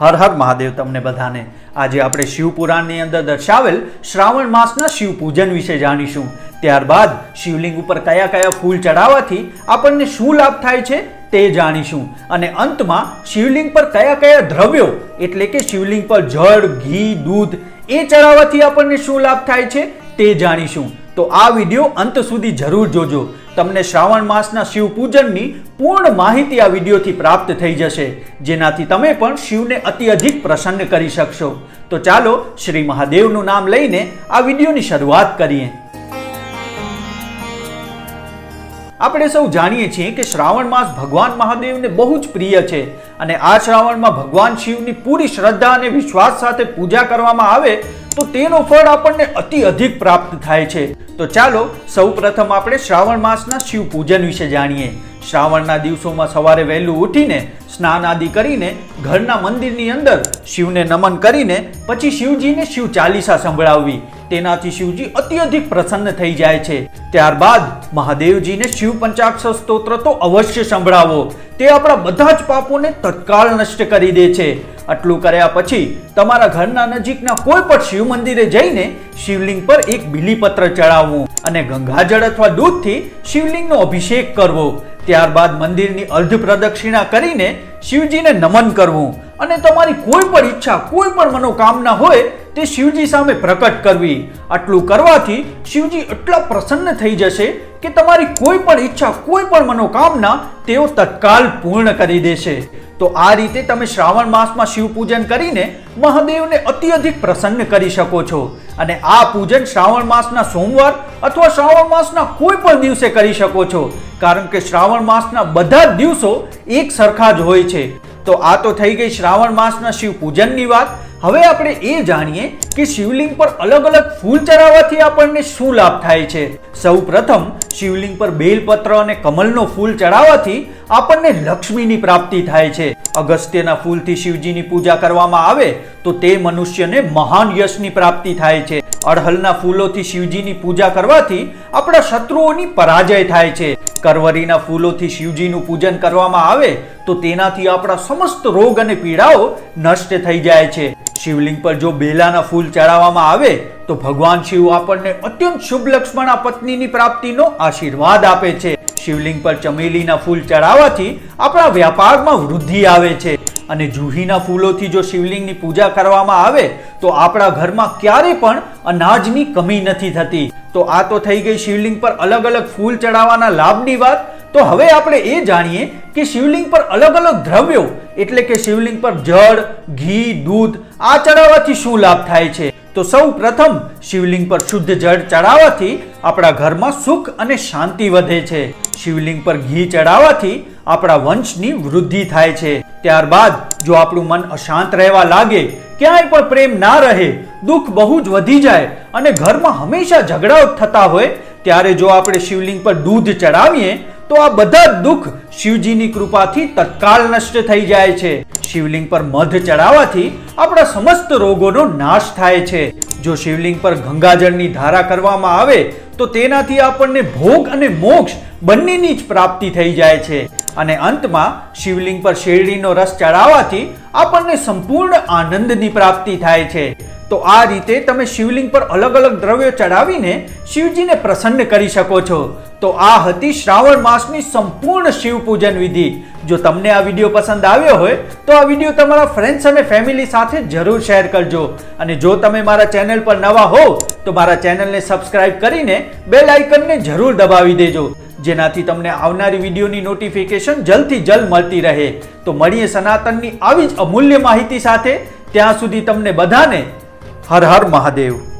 હર હર મહાદેવ તમને બધાને. આજે આપણે શિવપુરાણની અંદર દર્શાવેલ શ્રાવણ માસના શિવ પૂજન વિશે જાણીશું. ત્યારબાદ શિવલિંગ ઉપર કયા કયા ફૂલ ચડાવવાથી આપણને શું લાભ થાય છે તે જાણીશું. અને અંતમાં શિવલિંગ પર કયા કયા દ્રવ્યો, એટલે કે શિવલિંગ પર જળ, ઘી, દૂધ, એ ચડાવવાથી આપણને શું લાભ થાય છે તે જાણીશું. તો આ વીડિયો અંત સુધી જરૂર જોજો. તમને શ્રાવણ માસના શિવ પૂજનની પૂર્ણ માહિતી આ વિડીયોથી પ્રાપ્ત થઈ જશે. જેનાથી તમે પણ શિવને અતિ અધિક પ્રસન્ન કરી શકશો. તો ચાલો શ્રી મહાદેવનું નામ લઈને આ વિડીયોની શરૂઆત કરીએ. આપણે સૌ જાણીએ છીએ કે શ્રાવણ માસ ભગવાન મહાદેવને બહુ જ પ્રિય છે અને આ શ્રાવણમાં ભગવાન શિવની પૂરી શ્રદ્ધા અને વિશ્વાસ સાથે પૂજા કરવામાં આવે તો તેનો ફળ આપણને અતિ અધિક પ્રાપ્ત થાય છે. તો ચાલો સૌ પ્રથમ આપણે શ્રાવણ માસના શિવ પૂજન વિશે જાણીએ. શ્રાવણના દિવસોમાં સવારે વહેલું ઉઠીને સ્નાન આદિ કરીને ઘરના મંદિરની અંદર શિવને નમન કરીને પછી શિવજીને શિવ ચાલીસા સંભળાવવી. તેનાથી શિવજી અત્યધિક પ્રસન્ન થઈ જાય છે. ત્યારબાદ મહાદેવજીને શિવ પંચાક્ષર સ્તોત્ર તો અવશ્ય સંભળાવો. તે આપણા બધા જ પાપોને તત્કાળ નષ્ટ કરી દે છે. આટલું કર્યા પછી તમારા ઘરના નજીકના કોઈ પણ શિવ મંદિરે જઈને શિવલિંગ પર એક બીલીપત્ર ચડાવવું અને ગંગાજળ અથવા દૂધથી શિવલિંગનો અભિષેક કરવો. ત્યારબાદ મંદિરની અર્ધ પ્રદક્ષિણા કરીને શિવજીને નમન કરવું. અને તમારી કોઈ પણ ઈચ્છા, કોઈ પણ મનોકામના હોય તે શિવજી સામે પ્રકટ કરવી. આટલું કરવાથી શિવજી એટલા પ્રસન્ન થઈ જશે કે તમારી કોઈ પણ ઈચ્છા, કોઈ પણ મનોકામના તેઓ તત્કાલ પૂર્ણ કરી દેશે. તો આ રીતે તમે શ્રાવણ માસમાં શિવ પૂજન કરીને મહાદેવને અતિ અધિક પ્રસન્ન કરી શકો છો. અને આ પૂજન શ્રાવણ માસના સોમવાર અથવા શ્રાવણ માસના કોઈ પણ દિવસે કરી શકો છો. કારણ કે શ્રાવણ માસના બધા જ દિવસો એક સરખા જ હોય છે. તો આ તો થઈ ગઈ શ્રાવણ માસના શિવ પૂજનની વાત. હવે આપણે એ જાણીએ કે શિવલિંગ પર અલગ અલગ ફૂલ ચડાવવાથી આપણને શું લાભ થાય છે? સૌ પ્રથમ શિવલિંગ પર બેલપત્ર અને કમલનો ફૂલ ચડાવવાથી આપણને લક્ષ્મીની પ્રાપ્તિ થાય છે. અગસ્ત્યના ફૂલથી શિવજીની પૂજા કરવામાં આવે તો તે મનુષ્યને મહાન યશની પ્રાપ્તિ થાય છે. અડહલના ફૂલોથી શિવજીની પૂજા કરવાથી આપણા શત્રુઓની પરાજય થાય છે. કરવરીના ફૂલોથી શિવજીનું પૂજન કરવામાં આવે તો તેનાથી આપણા સમસ્ત રોગ અને પીડાઓ નષ્ટ થઈ જાય છે. શિવલિંગ પર જો બેલાના ફૂલ ચડાવવામાં આવે, તો ભગવાન શિવ આપણને અત્યંત શુભ લક્ષ્મણ પત્નીની પ્રાપ્તિનો આશીર્વાદ આપે છે. શિવલિંગ પર ચમેલીના ફૂલ ચડાવવાથી આપણા વ્યાપારમાં વૃદ્ધિ આવે છે. અને જુહીના ફૂલોથી જો શિવલિંગની પૂજા કરવામાં આવે, તો આપણા ઘરમાં ક્યારે પણ અનાજની કમી નથી થતી. તો આ તો થઈ ગઈ શિવલિંગ પર અલગ અલગ ફૂલ ચડાવવાના લાભની વાત. તો હવે આપણે એ જાણીએ કે શિવલિંગ પર અલગ અલગ દ્રવ્યો, એટલે કે શિવલિંગ પર જળ, ઘી, દૂધ, આ ચડાવવાથી શું લાભ થાય છે? તો સૌ પ્રથમ શિવલિંગ પર શુદ્ધ જળ ચડાવવાથી આપણા ઘરમાં સુખ અને શાંતિ વધે છે. શિવલિંગ પર ઘી ચડાવવાથી આપણા વંશની વૃદ્ધિ થાય છે. ત્યારબાદ, જો આપણું મન અશાંત રહેવા લાગે, ક્યાંય પણ પ્રેમ ના રહે, દુઃખ બહુ જ વધી જાય અને ઘરમાં હંમેશા ઝઘડાઓ થતા હોય, ત્યારે જો આપણે શિવલિંગ પર દૂધ ચડાવીએ તો આ બધા દુઃખ શિવજીની કૃપાથી તત્કાળ નષ્ટ થઈ જાય છે. શિવલિંગ પર મધ ચડાવવાથી આપણા સમસ્ત રોગોનો નાશ થાય છે. જો શિવલિંગ પર ગંગાજળની ધારા કરવામાં આવે, તો તેનાથી આપણને ભોગ અને મોક્ષ બંનેની જ પ્રાપ્તિ થઈ જાય છે. અને અંતમાં શિવલિંગ પર શેરડીનો રસ ચડાવવાથી આપણને સંપૂર્ણ આનંદની પ્રાપ્તિ થાય છે. તો આ રીતે તમે શિવલિંગ પર અલગ અલગ દ્રવ્યો ચડાવીને શિવજીને પ્રસન્ન કરી શકો છો. તો આ હતી શ્રાવણ માસની સંપૂર્ણ શિવ પૂજન વિધિ. જો તમને આ વીડિયો પસંદ આવ્યો હોય, તો આ વીડિયો તમારા ફ્રેન્ડ્સ અને ફેમિલી સાથે જરૂર શેર કરજો. અને જો તમે મારા ચેનલ પર નવા હો તો મારા ચેનલને સબસ્ક્રાઇબ કરીને બેલ આઇકનને જરૂર દબાવી દેજો. જેનાથી તમને આવનારી વિડીયોની નોટિફિકેશન જલ્દથી જલ્દ મળતી રહે. તો મળીએ સનાતનની આવી જ અમૂલ્ય માહિતી સાથે. ત્યાં સુધી તમને બધાને હર હર મહાદેવ.